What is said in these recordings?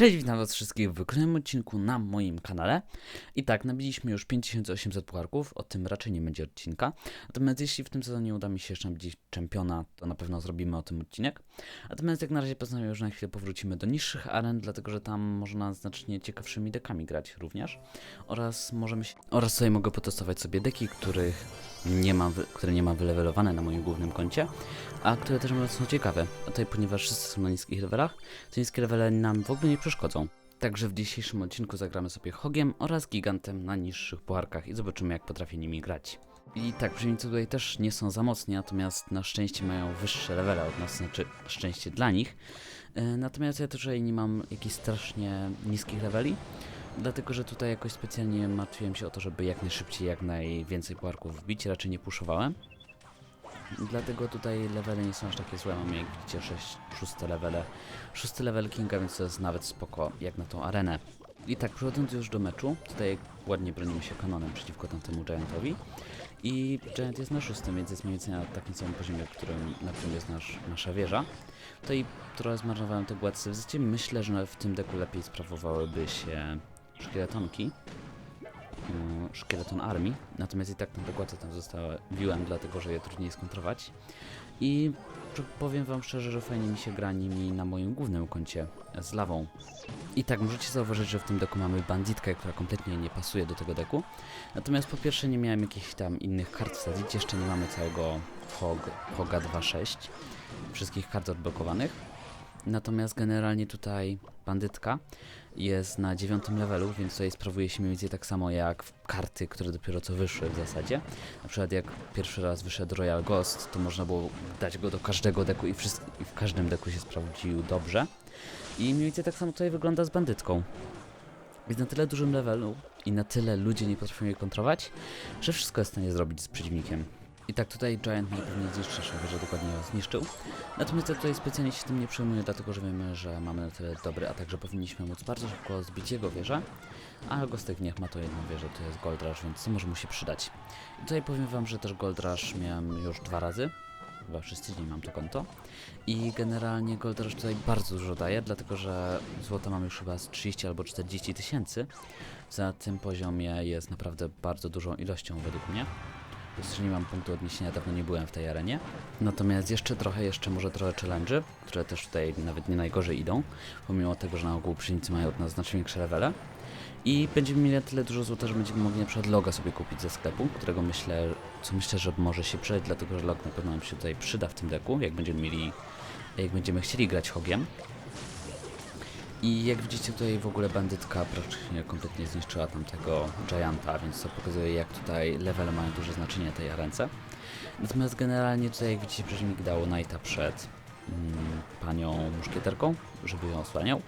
Cześć, witam was wszystkich w kolejnym odcinku na moim kanale. I tak, nabiliśmy już 5800 pucharków, o tym raczej nie będzie odcinka. Natomiast jeśli w tym sezonie uda mi się jeszcze nabić czempiona, to na pewno zrobimy o tym odcinek. Natomiast jak na razie postanowiłem, że na chwilę powrócimy do niższych aren, dlatego że tam można znacznie ciekawszymi dekami grać również. Oraz możemy się... Oraz tutaj mogę potestować sobie deki, których nie mam, które nie mam wylewelowane na moim głównym koncie, a które też są ciekawe. A tutaj, ponieważ wszyscy są na niskich levelach, to niskie levele nam w ogóle nie przeszkodzą. Także w dzisiejszym odcinku zagramy sobie Hogiem oraz Gigantem na niższych pucharkach i zobaczymy jak potrafię nimi grać. I tak, przeciwnicy tutaj też nie są za mocni, natomiast na szczęście mają wyższe levele od nas, znaczy szczęście dla nich. E, Natomiast ja tutaj nie mam jakichś strasznie niskich leveli, dlatego że tutaj jakoś specjalnie martwiłem się o to, żeby jak najszybciej, jak najwięcej pucharków wbić, raczej nie puszowałem. Dlatego tutaj levele nie są aż takie złe, mamy jak widzicie 6, szóste levele, szósty level Kinga, więc to jest nawet spoko jak na tą arenę. I tak, przechodząc już do meczu, tutaj ładnie bronimy się kanonem przeciwko tamtemu Giantowi. I Giant jest na szóstym, więc jest mniej więcej na takim samym poziomie, którym, na którym jest nasz, nasza wieża. Tutaj trochę zmarnowałem te gładce w zycie. Myślę, że w tym deku lepiej sprawowałyby się szkieletonki. Mm, Szkieleton armii, natomiast i tak tam dokładnie tam zostawiłem, dlatego że je trudniej skontrować. I powiem wam szczerze, że fajnie mi się gra nimi na moim głównym koncie e, z lawą. I tak możecie zauważyć, że w tym deku mamy banditkę, która kompletnie nie pasuje do tego deku. Natomiast po pierwsze nie miałem jakichś tam innych kart wsadzić, jeszcze nie mamy całego Hog, Hoga 2.6, wszystkich kart odblokowanych. Natomiast generalnie tutaj bandytka jest na dziewiątym levelu, więc tutaj sprawuje się mniej więcej tak samo jak karty, które dopiero co wyszły w zasadzie. Na przykład jak pierwszy raz wyszedł Royal Ghost, to można było dać go do każdego deku i, i w każdym deku się sprawdził dobrze. I mniej więcej tak samo tutaj wygląda z bandytką. Jest na tyle dużym levelu i na tyle ludzie nie potrafią jej kontrować, że wszystko jest w stanie zrobić z przeciwnikiem. I tak tutaj Giant najpewniej zniszczy naszą wieżę, dokładnie ją zniszczył. Natomiast ja tutaj specjalnie się tym nie przejmuję, dlatego że wiemy, że mamy na tyle dobry atak, że powinniśmy móc bardzo szybko zbić jego wieżę. A Gostek niech ma to jedną wieżę, to jest Gold Rush, więc może mu się przydać. I tutaj powiem wam, że też Gold Rush miałem już dwa razy. Chyba wszyscy dzień mam to konto. I generalnie Gold Rush tutaj bardzo dużo daje, dlatego że złota mamy już chyba z 30 albo 40 tysięcy. Za tym poziomie jest naprawdę bardzo dużą ilością według mnie. Jeszcze nie mam punktu odniesienia, dawno nie byłem w tej arenie. Natomiast jeszcze trochę, jeszcze może trochę challenge, które też tutaj nawet nie najgorzej idą, pomimo tego, że na ogół przeciwnicy mają od nas znacznie większe levele. I będziemy mieli na tyle dużo złota, że będziemy mogli na przykład loga sobie kupić ze sklepu, którego myślę, co myślę, że może się przydać, dlatego że log na pewno nam się tutaj przyda w tym deku, jak będziemy mieli, jak będziemy chcieli grać hogiem. I jak widzicie tutaj w ogóle bandytka praktycznie kompletnie zniszczyła tamtego Gianta, więc to pokazuje jak tutaj levele mają duże znaczenie tej arence. Natomiast generalnie tutaj jak widzicie przeciwnik dał Knighta przed mm, panią muszkieterką, żeby ją osłaniał.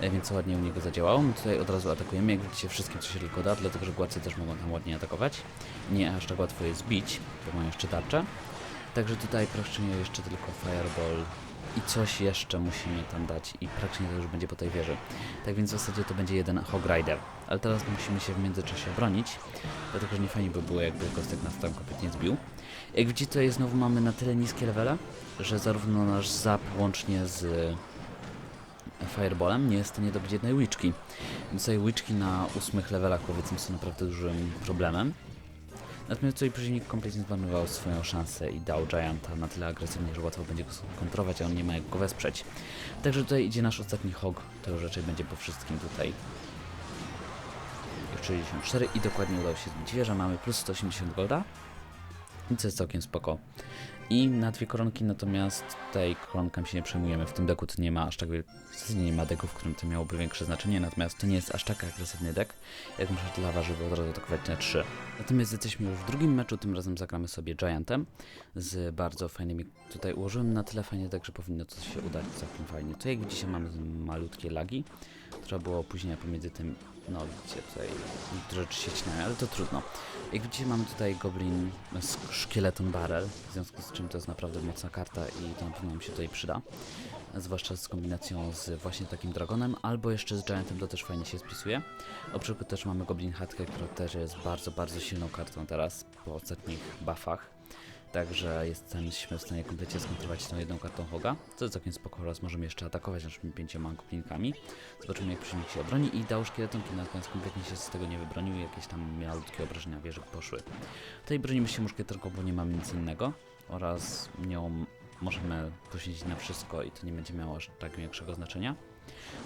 E, Więc ładnie u niego zadziałało. My tutaj od razu atakujemy, jak widzicie wszystkim co się tylko da, dlatego że gładcy też mogą tam ładnie atakować. Nie aż tak łatwo jest zbić, bo mają jeszcze tarczę. Także tutaj praktycznie jeszcze tylko Fireball i coś jeszcze musimy tam dać i praktycznie to już będzie po tej wieży. Tak więc w zasadzie to będzie jeden Hog Rider. Ale teraz musimy się w międzyczasie bronić, dlatego że nie fajnie by było jakby Kostek nas tam kompletnie zbił. Jak widzicie tutaj znowu mamy na tyle niskie levele, że zarówno nasz zap łącznie z Fireballem nie jest w stanie dobić jednej łyczki. Tutaj łyczki na ósmych levelach powiedzmy są naprawdę dużym problemem. Natomiast tutaj przeciwnik kompletnie zmarnował swoją szansę i dał Gianta na tyle agresywnie, że łatwo będzie go skontrować, a on nie ma jak go wesprzeć. Także tutaj idzie nasz ostatni hog, to już raczej będzie po wszystkim tutaj. 64 i dokładnie udało się zbić wieżę, mamy plus 180 golda. Co jest całkiem spoko. I na dwie koronki natomiast tutaj koronką się nie przejmujemy. W tym deku to nie ma aż tak w nie ma deków, w którym to miałoby większe znaczenie, natomiast to nie jest aż tak agresywny dek, jak przykład lawa, żeby od razu atakować na 3. Natomiast jesteśmy już w drugim meczu, tym razem zagramy sobie Giantem z bardzo fajnymi. Tutaj ułożyłem na tyle fajnie tak, że powinno to się udać całkiem fajnie. Tu jak widzicie mamy malutkie lagi. Trzeba było opóźnienia pomiędzy tym, no widzicie tutaj niektóre rzeczy się cinają, ale to trudno. Jak widzicie mamy tutaj Goblin sk- Szkieleton Barrel, w związku z czym to jest naprawdę mocna karta i to na pewno nam się tutaj przyda. Zwłaszcza z kombinacją z właśnie takim Dragonem, albo jeszcze z Giantem to też fajnie się spisuje. Oprócz też mamy Goblin Hatkę, która też jest bardzo, bardzo silną kartą teraz po ostatnich buffach. Także jesteśmy w stanie kompletnie skontrować tą jedną kartą Hoga, co jest całkiem spoko oraz możemy jeszcze atakować naszymi pięcioma goblinkami. Zobaczymy jak przeciwnik się obroni i dał szkieletonki, natomiast kompletnie się z tego nie wybronił i jakieś tam malutkie obrażenia wieży poszły. Tutaj bronimy się muszkieterką, bo nie mamy nic innego oraz nią możemy poświęcić na wszystko i to nie będzie miało aż tak większego znaczenia.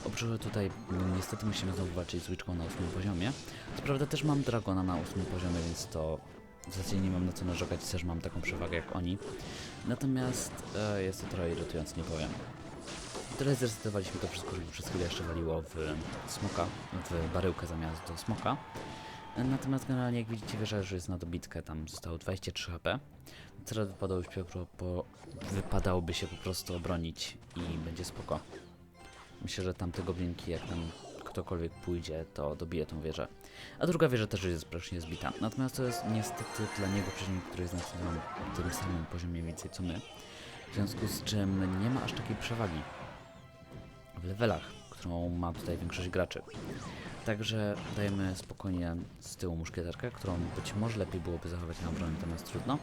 Oprócz tutaj mm, niestety musimy znowu walczyć z łyczką na ósmym poziomie. Co prawda też mam dragona na ósmym poziomie, więc to w zasadzie nie mam na co narzekać, też mam taką przewagę jak oni. Natomiast e, jest to trochę irytujące, nie powiem. Teraz zresetowaliśmy to wszystko, żeby przez chwilę jeszcze waliło w smoka, w baryłkę zamiast do smoka. Natomiast generalnie jak widzicie wieża już jest na dobitkę, tam zostało 23 HP. Teraz wypadałoby się po, po, wypadałoby się po prostu obronić i będzie spoko. Myślę, że tamte goblinki, jak tam ktokolwiek pójdzie, to dobije tą wieżę. A druga wieża też jest praktycznie zbita. Natomiast to jest niestety dla niego przeciwnik, który jest na tym, samym poziomie więcej co my. W związku z czym nie ma aż takiej przewagi w levelach, którą ma tutaj większość graczy. Także dajemy spokojnie z tyłu muszkieterkę, którą być może lepiej byłoby zachować na obronie, natomiast trudno.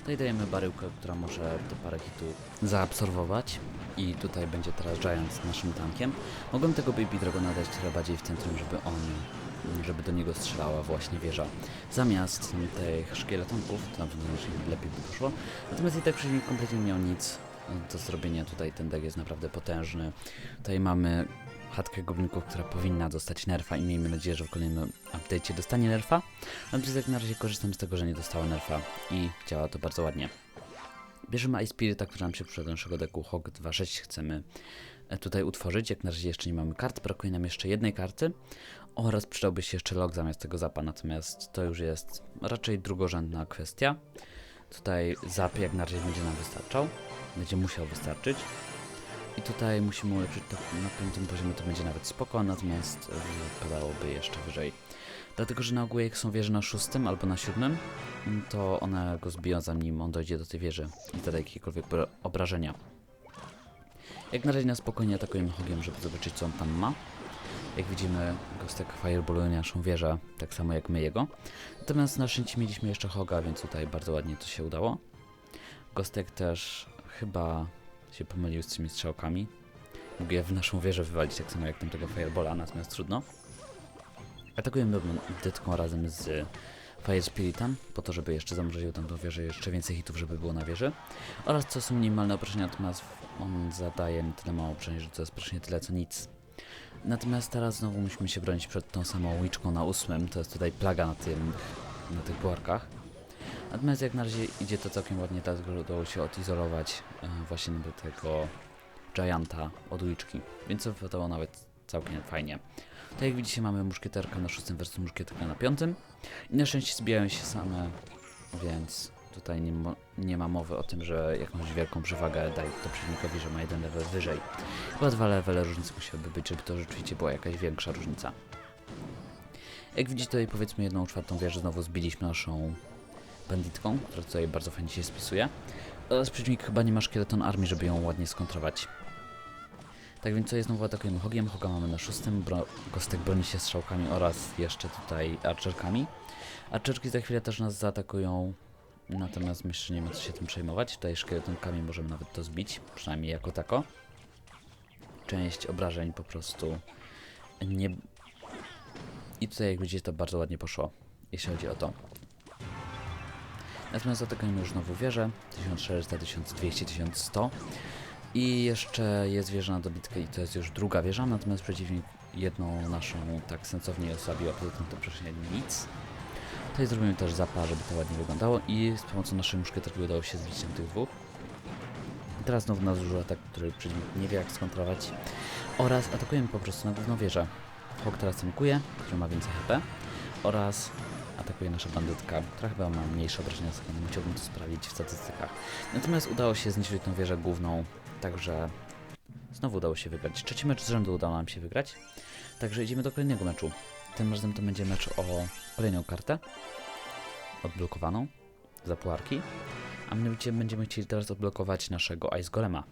Tutaj dajemy baryłkę, która może te parę hitów zaabsorbować i tutaj będzie teraz Giant naszym tankiem. Mogłem tego Baby Dragona dać trochę bardziej w centrum, żeby on, żeby do niego strzelała właśnie wieża. Zamiast tych szkieletonków, to na pewno lepiej by poszło. Natomiast i tak przeciwnik kompletnie nie miał nic do zrobienia. Tutaj ten deck jest naprawdę potężny. Tutaj mamy chatkę goblinków, która powinna dostać nerfa i miejmy nadzieję, że w kolejnym update'cie dostanie nerfa. Natomiast jak na razie korzystam z tego, że nie dostała nerfa i działa to bardzo ładnie. Bierzemy Ice Spirita, który nam się przyszedł do naszego deku Hog 2.6 chcemy e, tutaj utworzyć. Jak na razie jeszcze nie mamy kart, brakuje nam jeszcze jednej karty oraz przydałby się jeszcze log zamiast tego zapa, natomiast to już jest raczej drugorzędna kwestia. Tutaj zap jak na razie będzie nam wystarczał, będzie musiał wystarczyć. I tutaj musimy ulepszyć to na piątym poziomie, to będzie nawet spoko, natomiast e, wypadałoby jeszcze wyżej. Dlatego, że na ogół jak są wieże na szóstym albo na siódmym, mm, to one go zbiją zanim on dojdzie do tej wieży i zada jakiekolwiek obra- obrażenia. Jak na razie na spokojnie atakujemy Hogiem, żeby zobaczyć co on tam ma. Jak widzimy, Gostek fireballuje naszą wieżę, tak samo jak my jego. Natomiast na szyncie mieliśmy jeszcze Hoga, więc tutaj bardzo ładnie to się udało. Gostek też chyba się pomylił z tymi strzałkami. Mógł je w naszą wieżę wywalić, tak samo jak tamtego Firebola, natomiast trudno. Atakujemy detką razem z Fire Spiritem, po to, żeby jeszcze zamroził tamtą wieżę, jeszcze więcej hitów, żeby było na wieży. Oraz co są minimalne obrażenia, natomiast on zadaje tyle mało obrażeń, że to jest praktycznie tyle co nic. Natomiast teraz znowu musimy się bronić przed tą samą łyczką na ósmym, to jest tutaj plaga na, tym, na tych puarkach. Natomiast jak na razie idzie to całkiem ładnie, teraz udało się odizolować e, właśnie do tego Gianta od łyczki, więc to wypadało nawet całkiem fajnie. Tak jak widzicie mamy muszkieterkę na szóstym versus muszkieterkę na piątym i na szczęście zbijają się same, więc tutaj nie, nie ma mowy o tym, że jakąś wielką przewagę daje to przeciwnikowi, że ma jeden level wyżej. Chyba dwa levele różnicy musiałyby być, żeby to rzeczywiście była jakaś większa różnica. Jak widzicie tutaj powiedzmy jedną czwartą wieżę znowu zbiliśmy naszą banditką, która tutaj bardzo fajnie się spisuje. Oraz przeciwnik chyba nie ma szkieleton armii, żeby ją ładnie skontrować. Tak więc co jest znowu atakujemy Hogiem. Hoga mamy na szóstym, bro broni się strzałkami oraz jeszcze tutaj archerkami. Archerki za chwilę też nas zaatakują, natomiast myślę, że nie ma co się tym przejmować. Tutaj szkieletonkami możemy nawet to zbić, przynajmniej jako tako. Część obrażeń po prostu nie... I tutaj jak widzicie to bardzo ładnie poszło, jeśli chodzi o to. Natomiast atakujemy już znowu wieżę, 1400, 1200, 1100. I jeszcze jest wieża na dobitkę i to jest już druga wieża, natomiast przeciwnik jedną naszą tak sensownie osłabił, a poza tym to przecież nic. Tutaj zrobimy też zapa, żeby to ładnie wyglądało i z pomocą naszej muszkieterki udało się zbić tam tych dwóch. Teraz znowu nas użył atak, który przeciwnik nie wie jak skontrolować. Oraz atakujemy po prostu na główną wieżę. Hawk teraz tankuje, który ma więcej HP. Oraz atakuje nasza bandytka, która chyba ma mniejsze obrażenia, ale musiałbym to sprawdzić w statystykach. Natomiast udało się zniszczyć tą wieżę główną, także znowu udało się wygrać. Trzeci mecz z rzędu udało nam się wygrać, także idziemy do kolejnego meczu. Tym razem to będzie mecz o kolejną kartę, odblokowaną, za puarki, a mianowicie będziemy chcieli teraz odblokować naszego Ice Golema.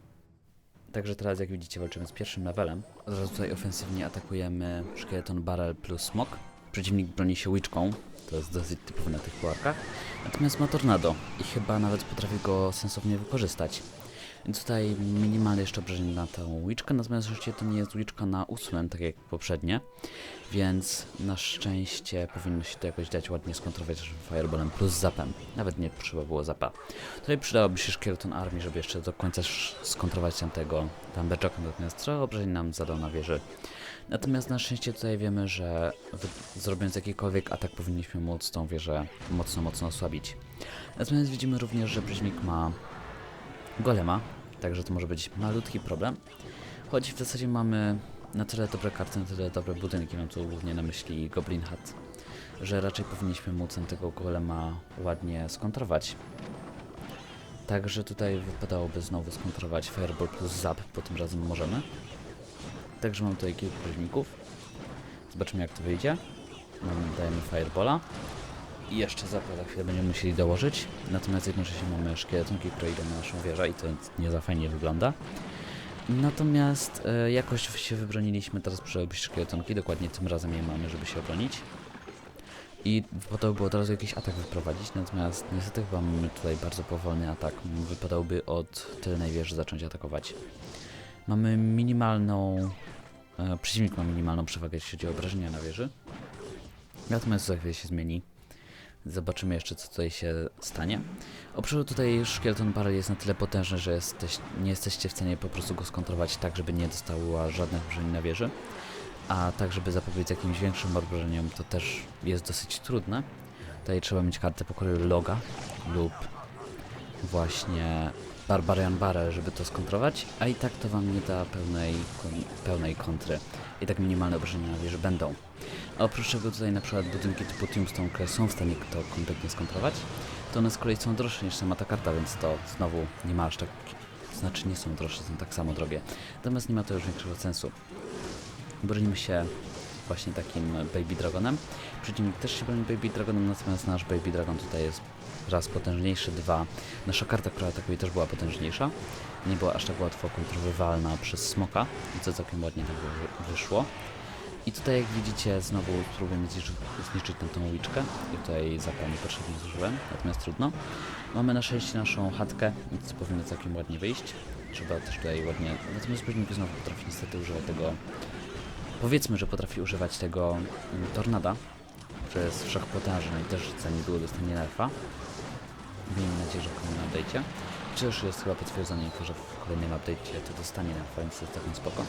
Także teraz, jak widzicie, walczymy z pierwszym levelem. Od razu tutaj ofensywnie atakujemy Szkieleton Barrel plus Smok. Przeciwnik broni się łyczką, to jest dosyć typowe na tych pułapkach. Natomiast ma tornado i chyba nawet potrafi go sensownie wykorzystać. Więc tutaj minimalnie jeszcze obrażeń na tą łyczkę, natomiast oczywiście to nie jest łyczka na ósmym, tak jak poprzednie. Więc na szczęście powinno się to jakoś dać ładnie skontrować Fireballem plus zapem. Nawet nie trzeba było zapa. Tutaj przydałoby się Szkieleton Armii, żeby jeszcze do końca skontrować tamtego Lumberjacka, natomiast trochę obrażeń nam zadał na wieży. Natomiast na szczęście tutaj wiemy, że zrobiąc jakikolwiek atak powinniśmy móc tą wieżę mocno, mocno osłabić. Natomiast widzimy również, że przeciwnik ma golema, także to może być malutki problem. Choć w zasadzie mamy na tyle dobre karty, na tyle dobre budynki, mam tu głównie na myśli Goblin Hut, że raczej powinniśmy móc tego golema ładnie skontrować. Także tutaj wypadałoby znowu skontrować Fireball plus Zap, bo tym razem możemy. Także mam tutaj kilku przeciwników. Zobaczymy jak to wyjdzie. Dajemy Fireballa. I jeszcze za chwilę będziemy musieli dołożyć. Natomiast jednocześnie mamy szkieletonki, które idą na naszą wieżę i to nie za fajnie wygląda. Natomiast e, jakoś się wybroniliśmy, teraz się szkieletonki, dokładnie tym razem je mamy, żeby się obronić. I wypadałoby było od razu jakiś atak wyprowadzić, natomiast niestety chyba mamy tutaj bardzo powolny atak. Wypadałoby od tylnej wieży zacząć atakować. Mamy minimalną... E, przeciwnik ma minimalną przewagę, jeśli chodzi o obrażenia na wieży. Natomiast za chwilę się zmieni. Zobaczymy jeszcze, co tutaj się stanie. Oprócz tutaj szkieleton barrel jest na tyle potężny, że jesteś, nie jesteście w stanie po prostu go skontrować tak, żeby nie dostała żadnych obrażeń na wieży. A tak, żeby zapobiec jakimś większym obrażeniom, to też jest dosyć trudne. Tutaj trzeba mieć kartę pokoju loga lub właśnie Barbarian Barrel, żeby to skontrować, a i tak to wam nie da pełnej, pełnej kontry. I tak minimalne obrażenia na wieży będą. Oprócz tego tutaj na przykład budynki typu Tombstone, które są w stanie to kompletnie skontrować, to one z kolei są droższe niż sama ta karta, więc to znowu nie ma aż tak... Znaczy nie są droższe, są tak samo drogie. Natomiast nie ma to już większego sensu. Bronimy się właśnie takim Baby Dragonem. Przeciwnik też się broni Baby Dragonem, natomiast nasz Baby Dragon tutaj jest raz potężniejszy, dwa. Nasza karta, która atakuje też była potężniejsza. Nie była aż tak łatwo kontrolowalna przez smoka, co całkiem ładnie tak wy- wyszło. I tutaj jak widzicie znowu spróbujemy zniszczyć, zniszczyć tę tą łyczkę i tutaj zapa niepotrzebnie zużyłem, natomiast trudno. Mamy na szczęście naszą chatkę, więc powinno całkiem ładnie wyjść. Trzeba też tutaj ładnie, natomiast przeciwnik znowu potrafi niestety używać tego, powiedzmy, że potrafi używać tego mm, tornada, jest wszechpotężny i też za niedługo dostanie nerfa. Miejmy nadzieję, że w kolejnym update'cie. Chociaż jest chyba potwierdzone info, że w kolejnym update'cie to dostanie nerfa, więc jest taką spoko.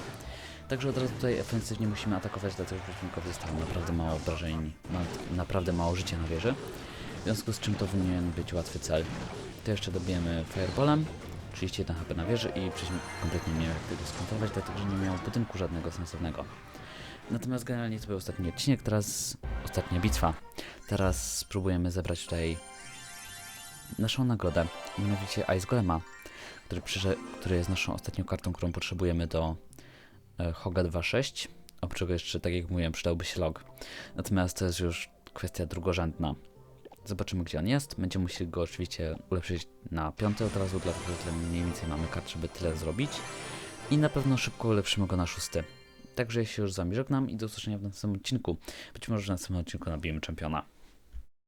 Także od razu tutaj ofensywnie musimy atakować, dlatego że przeciwnikowi zostało naprawdę mało obrażeń, ma naprawdę mało życia na wieży. W związku z czym to powinien być łatwy cel. To jeszcze dobijemy Fireballem, 31 HP na wieży i przeciwnik kompletnie nie miał jak tego skontrować, dlatego że nie miał budynku żadnego sensownego. Natomiast generalnie to był ostatni odcinek, teraz ostatnia bitwa. Teraz spróbujemy zebrać tutaj naszą nagrodę, mianowicie Ice Golema, który, który jest naszą ostatnią kartą, którą potrzebujemy do Hoga 2.6. Oprócz czego jeszcze, tak jak mówiłem, przydałby się log. Natomiast to jest już kwestia drugorzędna. Zobaczymy, gdzie on jest. Będziemy musieli go oczywiście ulepszyć na piąty od razu, dlatego że mniej więcej mamy kart, żeby tyle zrobić. I na pewno szybko ulepszymy go na szósty. Także ja się już z wami żegnam i do usłyszenia w następnym odcinku. Być może w następnym odcinku nabijemy czempiona.